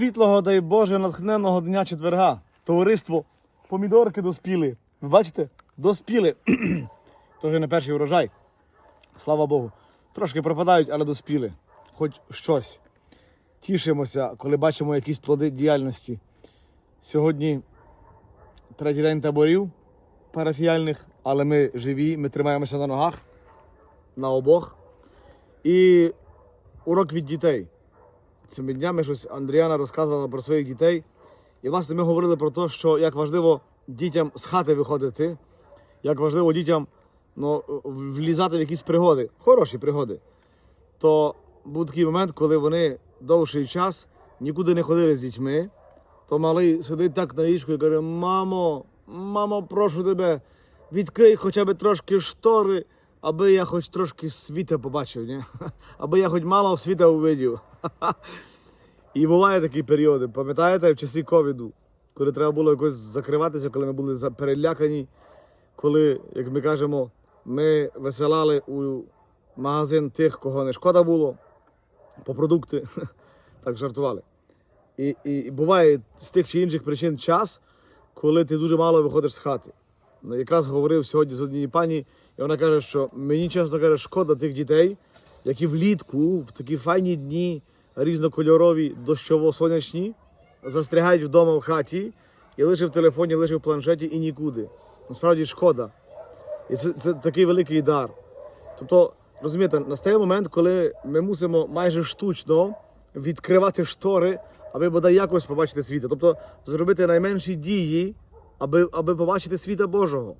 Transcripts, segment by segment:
світлого, дай Боже, натхненного дня четверга. Товариство, помідорки доспіли. Ви бачите? Доспіли. Тож не перший урожай. Слава Богу. Трошки пропадають, але доспіли. Хоч щось. Тішимося, коли бачимо якісь плоди діяльності. Сьогодні третій день таборів парафіяльних, але ми живі, ми тримаємося на ногах, на обох. І урок від дітей. Цими днями щось Андріана розказувала про своїх дітей. І власне ми говорили про те, що як важливо дітям з хати виходити, як важливо дітям ну, влізати в якісь пригоди, хороші пригоди. То був такий момент, коли вони довший час нікуди не ходили з дітьми, то малий сидить так на ліжку і каже: Мамо, мамо, прошу тебе, відкрий хоча б трошки штори, аби я хоч трошки світа побачив, ні? аби я хоч мало світа увидів. І буває такі періоди, пам'ятаєте, в часі ковіду, коли треба було якось закриватися, коли ми були перелякані, коли, як ми кажемо, ми висилали у магазин тих, кого не шкода було, по продукти, так жартували. І, і, і буває з тих чи інших причин час, коли ти дуже мало виходиш з хати. Якраз говорив сьогодні з однією пані, і вона каже, що мені чесно каже, шкода тих дітей, які влітку, в такі файні дні, різнокольорові, дощово-сонячні, застрягають вдома в хаті і лише в телефоні, лише в планшеті і нікуди. Насправді шкода. І це, це такий великий дар. Тобто, розумієте, настає момент, коли ми мусимо майже штучно відкривати штори, аби бодай якось побачити світа. Тобто зробити найменші дії, аби, аби побачити світа Божого,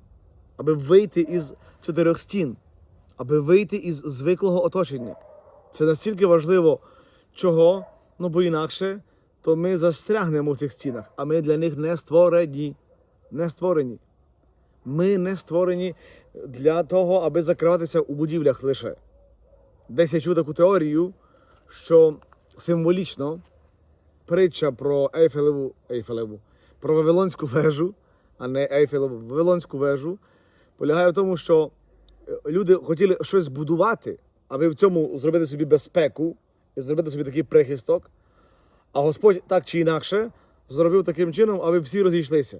аби вийти із чотирьох стін, аби вийти із звиклого оточення. Це настільки важливо, чого, ну бо інакше, то ми застрягнемо в цих стінах, а ми для них не створені. Не створені. Ми не створені для того, аби закриватися у будівлях лише. Десь я чув таку теорію, що символічно притча про Ейфелеву, Ейфелеву, про Вавилонську вежу, а не Ейфелеву, Вавилонську вежу, полягає в тому, що е, люди хотіли щось збудувати, аби в цьому зробити собі безпеку і зробити собі такий прихисток. А Господь так чи інакше зробив таким чином, аби всі розійшлися.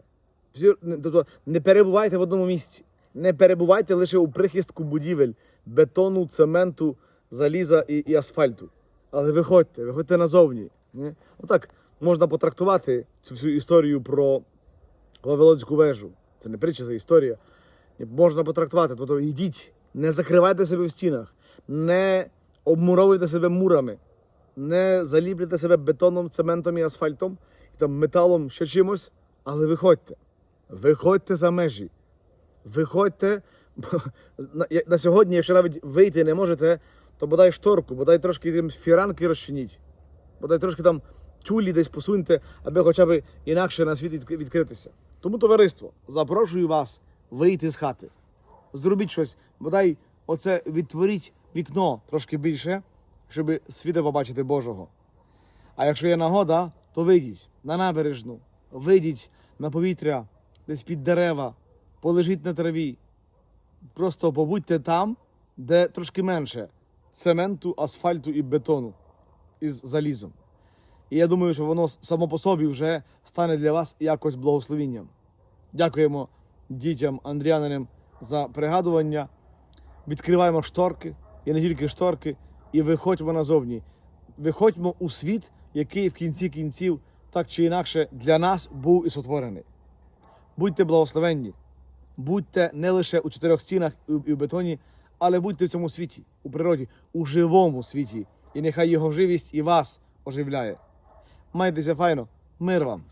Всі, тобто не перебувайте в одному місці. Не перебувайте лише у прихистку будівель, бетону, цементу, заліза і, і асфальту. Але виходьте, виходьте назовні. Не? Отак можна потрактувати цю всю історію про Вавилонську вежу. Це не притча, це історія. Можна потрактувати. Тобто йдіть, не закривайте себе в стінах, не обмуровуйте себе мурами, не заліплюйте себе бетоном, цементом і асфальтом, і там металом, ще чимось, але виходьте. Виходьте за межі. Виходьте. На, сьогодні, якщо навіть вийти не можете, то бодай шторку, бодай трошки фіранки розчиніть, бодай трошки там тюлі десь посуньте, аби хоча б інакше на світ відкритися. Тому, товариство, запрошую вас вийти з хати. Зробіть щось, бодай оце відтворіть вікно трошки більше, щоб світа побачити Божого. А якщо є нагода, то вийдіть на набережну, вийдіть на повітря, десь під дерева, полежіть на траві. Просто побудьте там, де трошки менше цементу, асфальту і бетону із залізом. І я думаю, що воно само по собі вже стане для вас якось благословінням. Дякуємо дітям Андріаниним за пригадування. Відкриваємо шторки, і не тільки шторки, і виходьмо назовні. Виходьмо у світ, який в кінці кінців так чи інакше для нас був і сотворений. Будьте благословенні, будьте не лише у чотирьох стінах і в бетоні, але будьте в цьому світі, у природі, у живому світі. І нехай його живість і вас оживляє. Майтеся файно, мир вам!